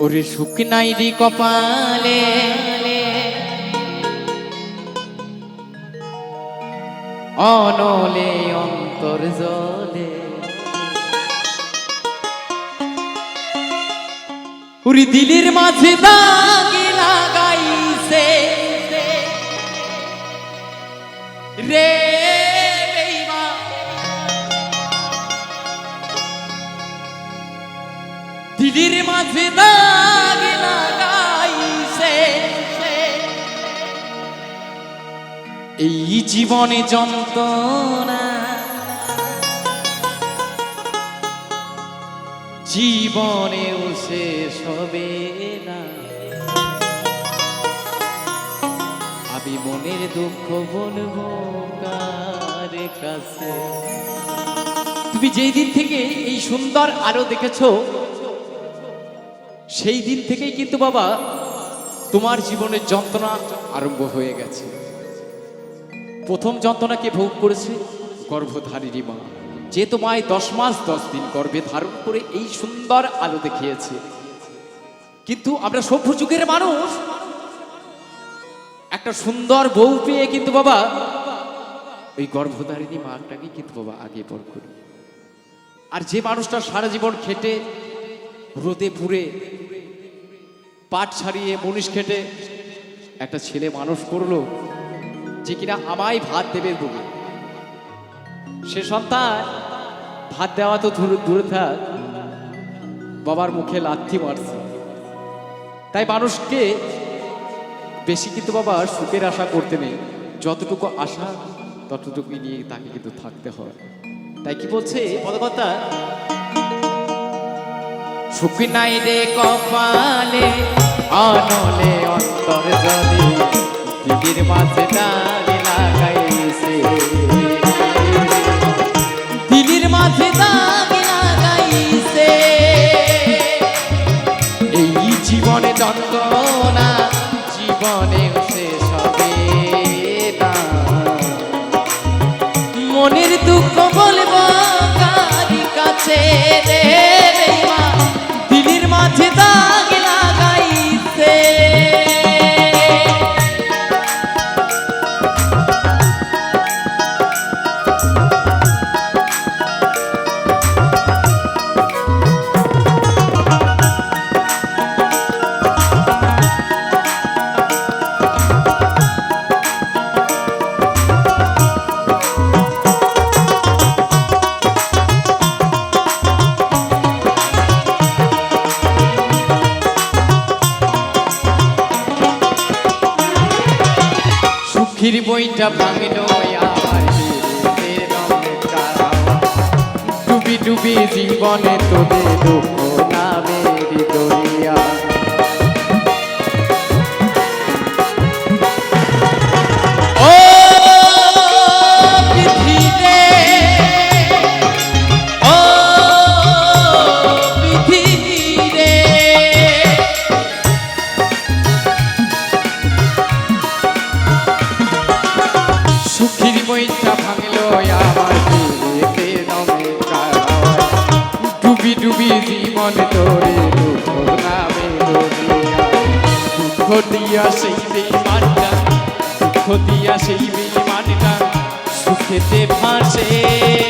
ওরে সুখ নাই কপালে। অনলে অন্তর জলে। উরি দিলির মাঝে দাগে লাগাইছে। রে দিলির মাঝে দাগ লাগাইছে এই জীবনে যন্ত্রণা, জীবনেও শেষ হবে না। আমি মনের দুঃখ বলব কাছে? তুমি যেই দিন থেকে এই সুন্দর আরও দেখেছ সেই দিন থেকেই কিন্তু বাবা তোমার জীবনের যন্ত্রণা আরম্ভ হয়ে গেছে। প্রথম যন্ত্রণাকে ভোগ করেছে গর্ভধারিণী মা। যে তোমায় দশ মাস দশ দিন গর্ভে ধারণ করে এই সুন্দর আলো দেখিয়েছে। কিন্তু আমরা সভ্য যুগের মানুষ, একটা সুন্দর বউ পেয়ে কিন্তু বাবা ওই গর্ভধারিণী মাটাকে কিন্তু বাবা আগে পর করি। আর যে মানুষটা সারা জীবন খেটে রোদে পুড়ে পাট ছাড়িয়ে মনীষ খেটে একটা ছেলে মানুষ করল যে কিনা আমায় ভাত দেবে বলে। সে সন্তান, ভাত দেওয়া তো দূরে থাক, বাবার মুখে লাথি মারছে। তাই মানুষকে বেশি কিন্তু বাবা সুখের আশা করতে নেই। যতটুকু আশা ততটুকু নিয়ে তাকে কিন্তু থাকতে হয়। তাই কি বলছে পদকর্তা? সুখ নাই রে কপালে অনলে অন্তর জলে দিদির মাঝে দাগ লাগাইছে। দিদির মাঝে দাগ লাগাইছে। এই জীবনে যন্ত্রণা, জীবনে শেষ হবে না। মনের দুঃখ বলব কার কাছে সুখীর বইটা ভাঙিল। ডুবি ডুবি জীবনে তোদের দুঃখ নামের দরিয়া ডুবি ডুবি জীবন তোরে নামে দুঃখ দিয়া সেই বেমানটা দুঃখ দিয়া সুখেতে ভাসে।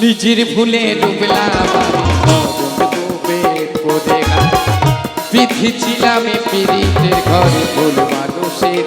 নিজের ভুলে ডুবলাম পিছিলাম পিরিতের ঘরে ভুল মানুষের